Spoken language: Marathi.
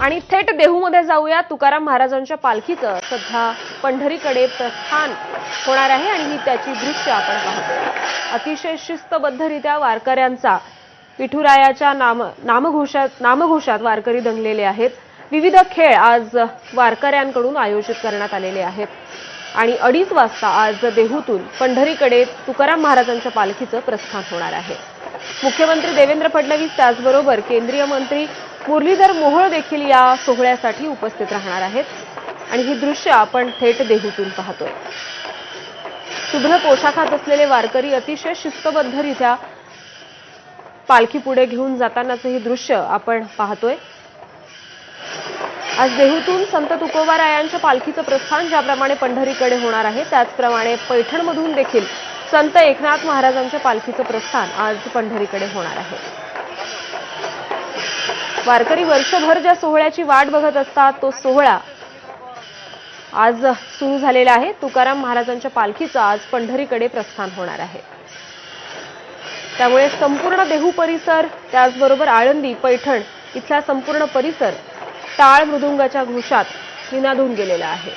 आणि थेट देहूमध्ये जाऊया. तुकाराम महाराजांच्या पालखीचं सध्या पंढरीकडे प्रस्थान होणार आहे आणि ही त्याची दृश्य आपण पाहतो. अतिशय शिस्तबद्धरित्या वारकऱ्यांचा विठुरायाच्या नाम नामघोषात नामघोषात वारकरी दंगलेले आहेत. विविध खेळ आज वारकऱ्यांकडून आयोजित करण्यात आलेले आहेत. आणि अडीच वाजता आज देहूतून पंढरीकडे तुकाराम महाराजांच्या पालखीचं प्रस्थान होणार आहे. मुख्यमंत्री देवेंद्र फडणवीस त्याचबरोबर केंद्रीय मंत्री मुरलीधर मोहोळ देखील या सोहळ्यासाठी उपस्थित राहणार आहेत आणि ही दृश्य आपण थेट देहूतून पाहतोय. शुभ्र पोशाखात असलेले वारकरी अतिशय शिस्तबद्धरित्या पालखी पुढे घेऊन जातानाचं हे दृश्य आपण पाहतोय. आज देहूतून संत तुकोबारायांच्या पालखीचं प्रस्थान ज्याप्रमाणे पंढरीकडे होणार आहे त्याचप्रमाणे पैठणमधून देखील संत एकनाथ महाराजांच्या पालखीचं प्रस्थान आज पंढरीकडे होणार आहे. वारकरी वर्षभर ज्या सोहळ्याची वाट बघत असतात तो सोहळा आज सुरू झालेला आहे. तुकाराम महाराजांच्या पालखीचं आज पंढरीकडे प्रस्थान होणार आहे. त्यामुळे संपूर्ण देहू परिसर त्याचबरोबर आळंदी पैठण इथला संपूर्ण परिसर टाळ मृदुंगाच्या घोषात निनादून गेलेला आहे.